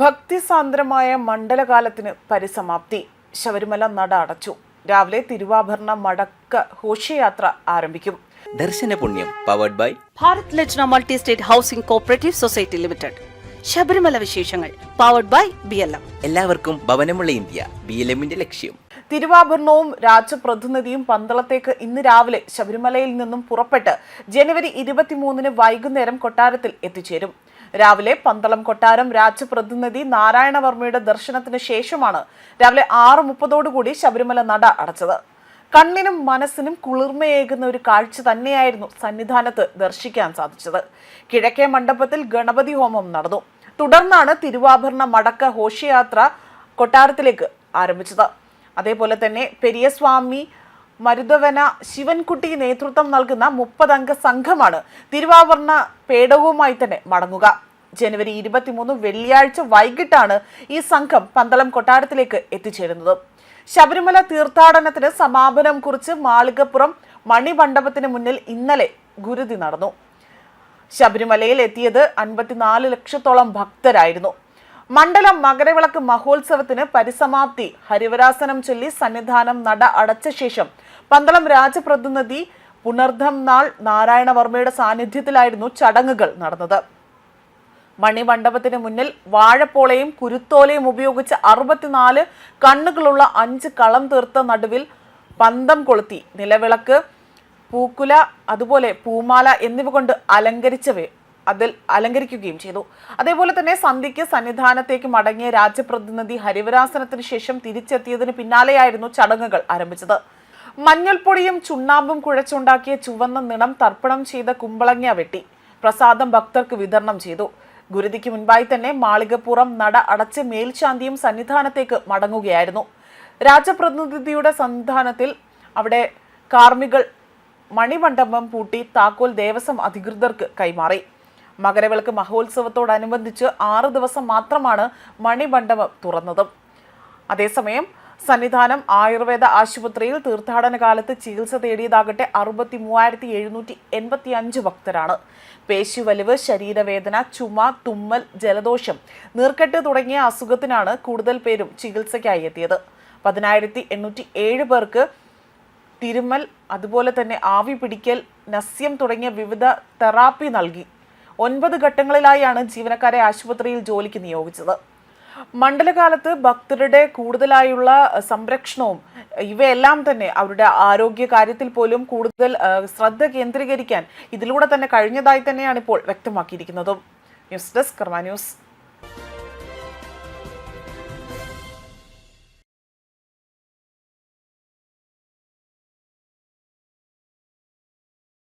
ഭക്തിസാന്ദ്രമായ മണ്ഡലകാലത്തിന് പരിസമാപ്തി. ശബരിമല നട അടച്ചു. രാവിലെ തിരുവാഭരണ മടക്ക ഘോഷയാത്ര ആരംഭിക്കും. ദർശന പുണ്യം powered by Bharat Lajna multi state housing cooperative society limited. Sabarimala വിശേഷങ്ങൾ powered by B L M എല്ലാവർക്കും ഭവനമുള്ള ഇന്ത്യ ബി എൽ എമ്മിന്റെ ലക്ഷ്യം. തിരുവാഭരണവും രാജപ്രതിനിധിയും പന്തളത്തേക്ക് ഇന്ന് രാവിലെ ശബരിമലയിൽ നിന്നും പുറപ്പെട്ട് ജനുവരി ഇരുപത്തിമൂന്നിന് വൈകുന്നേരം കൊട്ടാരത്തിൽ എത്തിച്ചേരും. രാവിലെ പന്തളം കൊട്ടാരം രാജപ്രതിനിധി നാരായണവർമ്മയുടെ ദർശനത്തിന് ശേഷമാണ് രാവിലെ ആറ് മുപ്പതോടുകൂടി ശബരിമല നട അടച്ചത്. കണ്ണിനും മനസ്സിനും കുളിർമയേകുന്ന ഒരു കാഴ്ച തന്നെയായിരുന്നു സന്നിധാനത്ത് ദർശിക്കാൻ സാധിച്ചത്. കിഴക്കേ മണ്ഡപത്തിൽ ഗണപതി ഹോമം നടന്നു. തുടർന്നാണ് തിരുവാഭരണ മടക്ക ഘോഷയാത്ര കൊട്ടാരത്തിലേക്ക് ആരംഭിച്ചത്. അതേപോലെ തന്നെ പെരിയസ്വാമി മരുതവന ശിവൻകുട്ടി നേതൃത്വം നൽകുന്ന മുപ്പതംഗ സംഘമാണ്. തിരുവാഭരണ പേടകവുമായി തന്നെ മടങ്ങുക. ജനുവരി ഇരുപത്തിമൂന്ന് വെള്ളിയാഴ്ച വൈകിട്ടാണ് ഈ സംഘം പന്തളം കൊട്ടാരത്തിലേക്ക് എത്തിച്ചേരുന്നത്. ശബരിമല തീർത്ഥാടനത്തിന് സമാപനം കുറിച്ച് മാളികപ്പുറം മണിമണ്ഡപത്തിന് മുന്നിൽ ഇന്നലെ ഗുരുതി നടന്നു. ശബരിമലയിൽ എത്തിയത് അൻപത്തിനാല് ലക്ഷത്തോളം ഭക്തരായിരുന്നു. മണ്ഡലം മകരവിളക്ക് മഹോത്സവത്തിന് പരിസമാപ്തി. ഹരിവരാസനം ചൊല്ലി സന്നിധാനം നട അടച്ച ശേഷം പന്തളം രാജപ്രതിനിധി പുനർധം നാൾ നാരായണവർമ്മയുടെ സാന്നിധ്യത്തിലായിരുന്നു ചടങ്ങുകൾ നടന്നത്. മണിമണ്ഡപത്തിന് മുന്നിൽ വാഴപ്പോളയും കുരുത്തോലയും ഉപയോഗിച്ച് അറുപത്തിനാല് കണ്ണുകളുള്ള അഞ്ച് കളം തീർത്ത നടുവിൽ പന്തം കൊളുത്തി. നിലവിളക്ക് പൂക്കുല അതുപോലെ പൂമാല എന്നിവ കൊണ്ട് അലങ്കരിച്ചവേ അതിൽ അലങ്കരിക്കുകയും ചെയ്തു. അതേപോലെ തന്നെ സന്ധ്യയ്ക്ക് സന്നിധാനത്തേക്ക് മടങ്ങിയ രാജ്യപ്രതിനിധി ഹരിവരാസനത്തിന് ശേഷം തിരിച്ചെത്തിയതിന് പിന്നാലെയായിരുന്നു ചടങ്ങുകൾ ആരംഭിച്ചത്. മഞ്ഞൾപ്പൊടിയും ചുണ്ണാമ്പും കുഴച്ചുണ്ടാക്കിയ ചുവന്ന നിണം തർപ്പണം ചെയ്ത കുമ്പളങ്ങ വെട്ടി. പ്രസാദം ഭക്തർക്ക് വിതരണം ചെയ്തു. ഗുരുതിക്ക് മുൻപായി തന്നെ മാളികപ്പുറം നട അടച്ച് മേൽശാന്തിയും സന്നിധാനത്തേക്ക് മടങ്ങുകയായിരുന്നു. രാജപ്രതിനിധിയുടെ സന്നിധാനത്തിൽ അവിടെ കാർമികൾ മണിമണ്ഡപം പൂട്ടി താക്കോൽ ദേവസ്വം അധികൃതർക്ക് കൈമാറി. മകരവിളക്ക് മഹോത്സവത്തോടനുബന്ധിച്ച് ആറ് ദിവസം മാത്രമാണ് മണിമണ്ഡപം തുറന്നത്. അതേസമയം സന്നിധാനം ആയുർവേദ ആശുപത്രിയിൽ തീർത്ഥാടന കാലത്ത് ചികിത്സ തേടിയതാകട്ടെ അറുപത്തി മൂവായിരത്തി എഴുന്നൂറ്റി എൺപത്തി അഞ്ച് ഭക്തരാണ്. പേശിവലിവ് ശരീരവേദന ചുമ തുമ്മൽ ജലദോഷം നീർക്കെട്ട് തുടങ്ങിയ അസുഖത്തിനാണ് കൂടുതൽ പേരും ചികിത്സയ്ക്കായി എത്തിയത്. പതിനായിരത്തി എണ്ണൂറ്റി ഏഴ് പേർക്ക് തിരുമൽ അതുപോലെ തന്നെ ആവി പിടിക്കൽ നസ്യം തുടങ്ങിയ വിവിധ തെറാപ്പി നൽകി. ഒൻപത് ഘട്ടങ്ങളിലായാണ് ജീവനക്കാരെ ആശുപത്രിയിൽ ജോലിക്ക് നിയോഗിച്ചത്. മണ്ഡലകാലത്ത് ഭക്തരുടെ കൂടുതലായുള്ള സംരക്ഷണവും ഇവയെല്ലാം തന്നെ അവരുടെ ആരോഗ്യ കാര്യത്തിൽ പോലും കൂടുതൽ ശ്രദ്ധ കേന്ദ്രീകരിക്കാൻ ഇതിലൂടെ തന്നെ കഴിഞ്ഞതായി തന്നെയാണ് ഇപ്പോൾ വ്യക്തമാക്കിയിരിക്കുന്നതും. News desk Karma news.